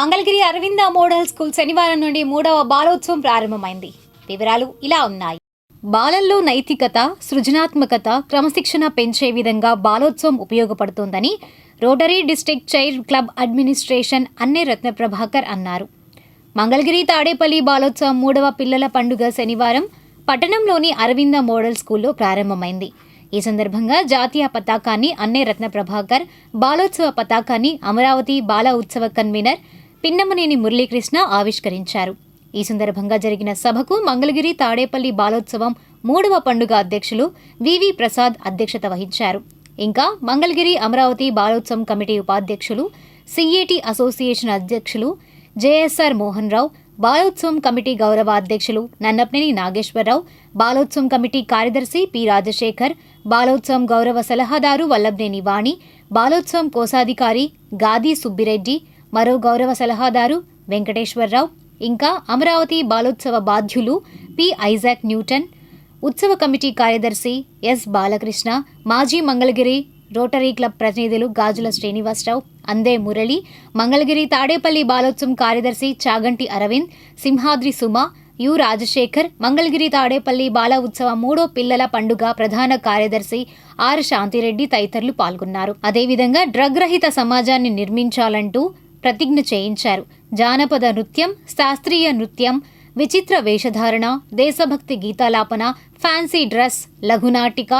Mangalagiri Aravinda model school శనివారం నుండి మూడవ బాలోత్సవం ప్రారంభమైంది. వివరాలు ఇలా ఉన్నాయి. బాలల్లో నైతికత సృజనాత్మకత క్రమశిక్షణ పెంచే విధంగా బాలోత్సవం ఉపయోగపడుతోందని rotary district chair club administration Anne Ratna Prabhakar అన్నారు. మంగళగిరి తాడేపల్లి బాలోత్సవం మూడవ పిల్లల పండుగ శనివారం పట్టణంలోని అరవింద మోడల్ స్కూల్లో ప్రారంభమైంది. ఈ సందర్భంగా జాతీయ పతాకాన్ని అన్నే రత్న ప్రభాకర్ బాలోత్సవ పతాకాన్ని అమరావతి బాల ఉత్సవ కన్వీనర్ పిన్నమనేని మురళీకృష్ణ ఆవిష్కరించారు. ఈ సందర్భంగా జరిగిన సభకు మంగళగిరి తాడేపల్లి బాలోత్సవం మూడవ పండుగ అధ్యక్షులు వివి ప్రసాద్ అధ్యక్షత వహించారు. ఇంకా మంగళగిరి అమరావతి బాలోత్సవం కమిటీ ఉపాధ్యక్షులు సిఏటి అసోసియేషన్ అధ్యక్షులు జేఎస్ఆర్ మోహన్ రావు బాలోత్సవం కమిటీ గౌరవ అధ్యక్షులు నన్నపనేని నాగేశ్వరరావు బాలోత్సవం కమిటీ కార్యదర్శి పి. రాజశేఖర్ బాలోత్సవం గౌరవ సలహాదారు వల్లభనేని వాణి బాలోత్సవం కోశాధికారి గాది సుబ్బిరెడ్డి మరో గౌరవ సలహాదారు వెంకటేశ్వరరావు ఇంకా అమరావతి బాలోత్సవ బాధ్యులు పి. ఐజాక్ న్యూటన్ ఉత్సవ కమిటీ కార్యదర్శి ఎస్. బాలకృష్ణ మాజీ మంగళగిరి రోటరీ క్లబ్ ప్రతినిధులు గాజుల శ్రీనివాసరావు అందే మురళి మంగళగిరి తాడేపల్లి బాలోత్సవం కార్యదర్శి చాగంటి అరవింద్ సింహాద్రి సుమ యు. రాజశేఖర్ మంగళగిరి తాడేపల్లి బాల ఉత్సవ మూడో పిల్లల పండుగ ప్రధాన కార్యదర్శి ఆర్. శాంతిరెడ్డి తదితరులు పాల్గొన్నారు. అదేవిధంగా డ్రగ్ రహిత సమాజాన్ని నిర్మించాలంటూ ప్రతిజ్ఞ చేయించారు. జానపద నృత్యం శాస్త్రీయ నృత్యం విచిత్ర వేషధారణ దేశభక్తి గీతాలాపన ఫ్యాన్సీ డ్రెస్ లఘునాటిక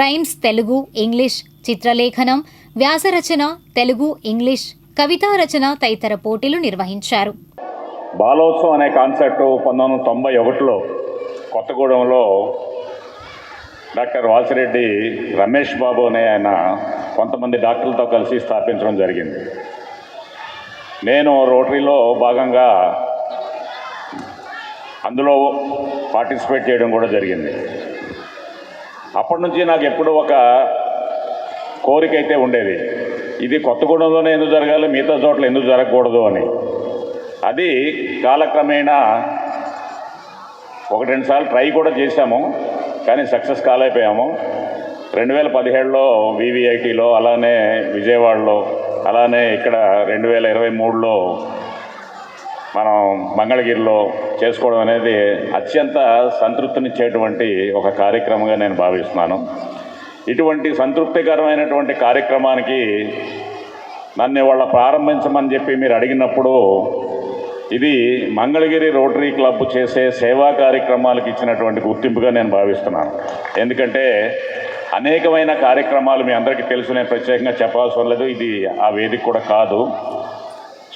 రైమ్స్ తెలుగు ఇంగ్లీష్ చిత్రలేఖనం వ్యాసరచన తెలుగు ఇంగ్లీష్ కవితా రచన తదితర పోటీలు నిర్వహించారు. బాలోత్సవం అనే కాన్సెప్ట్ పంతొమ్మిది వందల తొంభై ఒకటిలో కొత్తగూడెంలో డాక్టర్ వాసిరెడ్డి రమేష్ బాబు అనే ఆయన కొంతమంది డాక్టర్లతో కలిసి స్థాపించడం జరిగింది. నేను రోటరీలో భాగంగా అందులో పార్టిసిపేట్ చేయడం కూడా జరిగింది. అప్పటి నుంచి నాకు ఎప్పుడు ఒక కోరిక అయితే ఉండేది. ఇది కొత్తగూడెంలోనే ఎందుకు జరగాలి మిగతా చోట్ల ఎందుకు జరగకూడదు అని. అది కాలక్రమేణా ఒకటి రెండు సార్లు ట్రై కూడా చేశాము కానీ సక్సెస్ కాలైపోయాము రెండు వేల పదిహేడులో వీవీఐటీలో అలానే విజయవాడలో అలానే ఇక్కడ రెండు వేల ఇరవై మూడులో మనం మంగళగిరిలో చేసుకోవడం అనేది అత్యంత సంతృప్తినిచ్చేటువంటి ఒక కార్యక్రమంగా నేను భావిస్తున్నాను. ఇటువంటి సంతృప్తికరమైనటువంటి కార్యక్రమానికి నన్ను ఇవాళ ప్రారంభించమని చెప్పి మీరు అడిగినప్పుడు ఇది మంగళగిరి రోటరీ క్లబ్ చేసే సేవా కార్యక్రమాలకు ఇచ్చినటువంటి గుర్తింపుగా నేను భావిస్తున్నాను. ఎందుకంటే అనేకమైన కార్యక్రమాలు మీ అందరికీ తెలుసు నేను ప్రత్యేకంగా చెప్పాల్సిన లేదు ఇది ఆ వేదిక కూడా కాదు.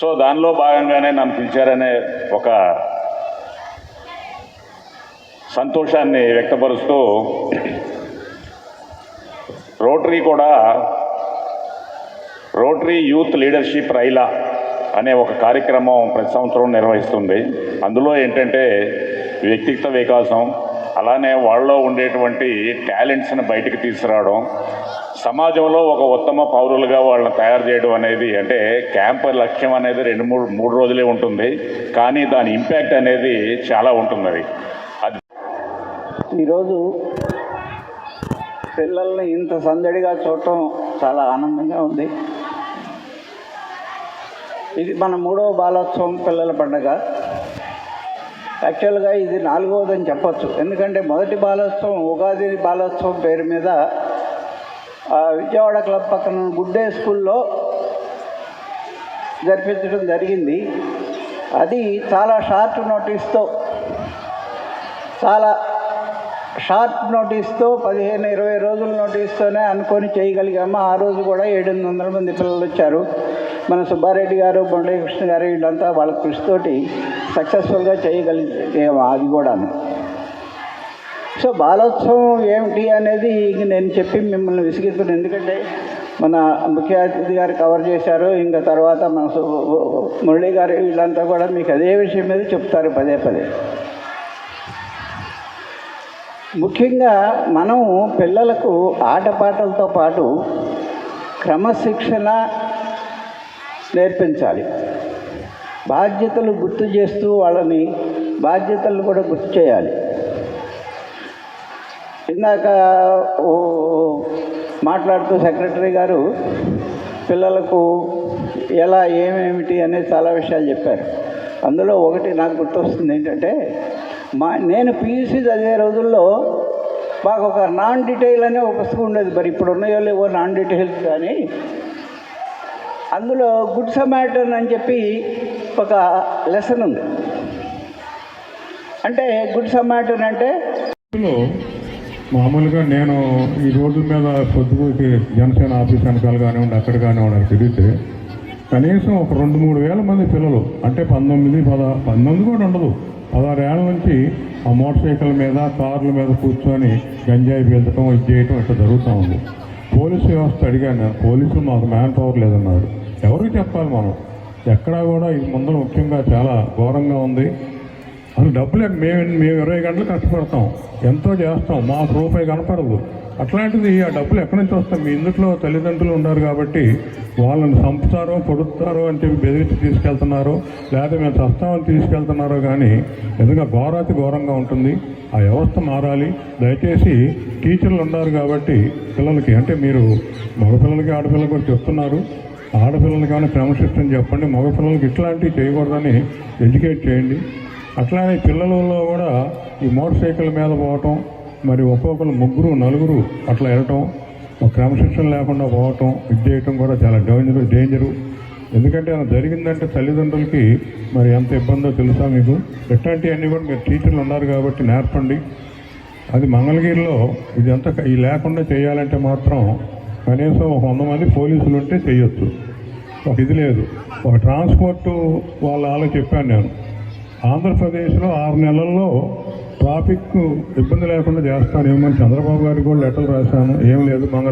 సో దానిలో భాగంగానే నన్ను పిలిచారనే ఒక సంతోషాన్ని వ్యక్తపరుస్తూ రోటరీ కూడా రోటరీ యూత్ లీడర్షిప్ రైలా అనే ఒక కార్యక్రమం ప్రతి సంవత్సరం నిర్వహిస్తుంది. అందులో ఏంటంటే వ్యక్తిగత వికాసం అలానే వాళ్ళలో ఉండేటువంటి టాలెంట్స్ని బయటికి తీసుకురావడం సమాజంలో ఒక ఉత్తమ పౌరులుగా వాళ్ళని తయారు చేయడం అనేది అంటే క్యాంప్ లక్ష్యం అనేది రెండు మూడు మూడు రోజులే ఉంటుంది. కానీ దాని ఇంపాక్ట్ అనేది చాలా ఉంటుంది అది అది ఈరోజు పిల్లల్ని ఇంత సందడిగా చూడటం చాలా ఆనందంగా ఉంది. ఇది మన మూడవ బాలోత్సవం పిల్లల పండగ. యాక్చువల్గా ఇది నాలుగవదని చెప్పొచ్చు. ఎందుకంటే మొదటి బాలోత్సవం ఉగాది బాలోత్సవం పేరు మీద ఆ, విజయవాడ క్లబ్ పక్కన గుడ్డే స్కూల్లో జరిపించడం జరిగింది. అది చాలా షార్ట్ నోటీస్తో చాలా షార్ట్ నోటీస్తో పదిహేను ఇరవై రోజుల నోటీస్తోనే అనుకొని చేయగలిగాము. ఆ రోజు కూడా ఏడెనిమిది వందల మంది పిల్లలు వచ్చారు. మన సుబ్బారెడ్డి గారు మురళీకృష్ణ గారు వీళ్ళంతా వాళ్ళ కృషితోటి సక్సెస్ఫుల్గా చేయగలిగాము అది కూడాను. సో బాలోత్సవం ఏమిటి అనేది నేను చెప్పి మిమ్మల్ని విసిగిస్తున్నాను. ఎందుకంటే మన ముఖ్య అతిథి గారు కవర్ చేశారు. ఇంకా తర్వాత మన సు- మురళి గారు వీళ్ళంతా కూడా మీకు అదే విషయం మీద చెప్తారు పదే పదే. ముఖ్యంగా మనం పిల్లలకు ఆటపాటలతో పాటు క్రమశిక్షణ నేర్పించాలి. బాధ్యతలు గుర్తు చేస్తూ వాళ్ళని బాధ్యతలు కూడా గుర్తు చేయాలి. ఇందాక మాట్లాడుతూ సెక్రటరీ గారు పిల్లలకు ఎలా ఏమేమిటి అనేది చాలా విషయాలు చెప్పారు. అందులో ఒకటి నాకు గుర్తొస్తుంది ఏంటంటే మా నేను పీయూసీ చదివే రోజుల్లో మాకు ఒక నాన్ డీటెయిల్ అనే ఒక పుస్తకం ఉండేది. మరి ఇప్పుడు ఉన్నాయో లేవో నాన్ డీటెయిల్స్ కానీ అందులో గుడ్ సమాటన్ అని చెప్పి ఒక లెసన్ ఉంది. అంటే గుడ్ సమాటన్ అంటే? మామూలుగా నేను ఈ రోడ్డు మీద పొద్దుకి జనసేన ఆఫీస్ వెనకాల కానివ్వండి అక్కడ కానివ్వండి అక్కడ తిరిగితే కనీసం ఒక రెండు మూడు వేల మంది పిల్లలు అంటే పంతొమ్మిది పద పంతొమ్మిది కూడా ఉండదు. పదహారు ఏళ్ళ నుంచి ఆ మోటార్ సైకిల్ మీద కార్ల మీద కూర్చొని గంజాయి పీల్చడం ఇది చేయటం ఇట్లా జరుగుతూ ఉంది. పోలీసు వ్యవస్థ అడిగాను పోలీసులు మాకు మ్యాన్ పవర్ లేదన్నారు. ఎవరికి చెప్పాలి మనం? ఎక్కడా కూడా ఇది ముందర ముఖ్యంగా చాలా ఘోరంగా ఉంది. అసలు డబ్బులు మేము మేము ఇరవై గంటలు కష్టపడతాం. ఎంతో చేస్తాం మాకు రూపాయి కనపడదు. అట్లాంటిది ఆ డబ్బులు ఎక్కడి నుంచి వస్తాం మీ ఇందులో తల్లిదండ్రులు ఉన్నారు కాబట్టి వాళ్ళని చంపుతారో పొడుస్తారో అని చెప్పి బెదిరించి తీసుకెళ్తున్నారో. లేదా మేము చస్తామని తీసుకెళ్తున్నారో కానీ నిజంగా ఘోరాతి ఘోరంగా ఉంటుంది. ఆ వ్యవస్థ మారాలి. దయచేసి టీచర్లు ఉన్నారు కాబట్టి పిల్లలకి అంటే మీరు మగపిల్లలకి ఆడపిల్లలకి కూడా చెప్తున్నారు. ఆడపిల్లలకి కానీ క్రమశిక్షణ చెప్పండి మగపిల్లలకి ఇట్లాంటివి చేయకూడదని ఎడ్యుకేట్ చేయండి. అట్లానే పిల్లలలో కూడా ఈ మోటార్ సైకిల్ మీద పోవటం మరి ఒక్కొక్కరు ముగ్గురు నలుగురు అట్లా వెళ్ళటం క్రమశిక్షణ లేకుండా పోవటం ఇది చేయటం కూడా చాలా డేంజర్ డేంజరు ఎందుకంటే అలా జరిగిందంటే తల్లిదండ్రులకి మరి ఎంత ఇబ్బందో తెలుసా మీకు? ఇట్లాంటివన్నీ కూడా మీరు టీచర్లు ఉన్నారు కాబట్టి నేర్పండి. అది మంగళగిరిలో ఇదంతా ఈ లేకుండా చేయాలంటే మాత్రం కనీసం ఒక వంద మంది పోలీసులు ఉంటే చేయొచ్చు ఒక ఇది లేదు. ఒక ట్రాన్స్పోర్ట్ వాళ్ళ వాళ్ళకి చెప్పాను నేను. ఆంధ్రప్రదేశ్లో ఆరు నెలల్లో ట్రాఫిక్ ఇబ్బంది లేకుండా చేస్తాను ఏమని చంద్రబాబు గారికి కూడా లెటర్ రాశాను. ఏం లేదు మంగళ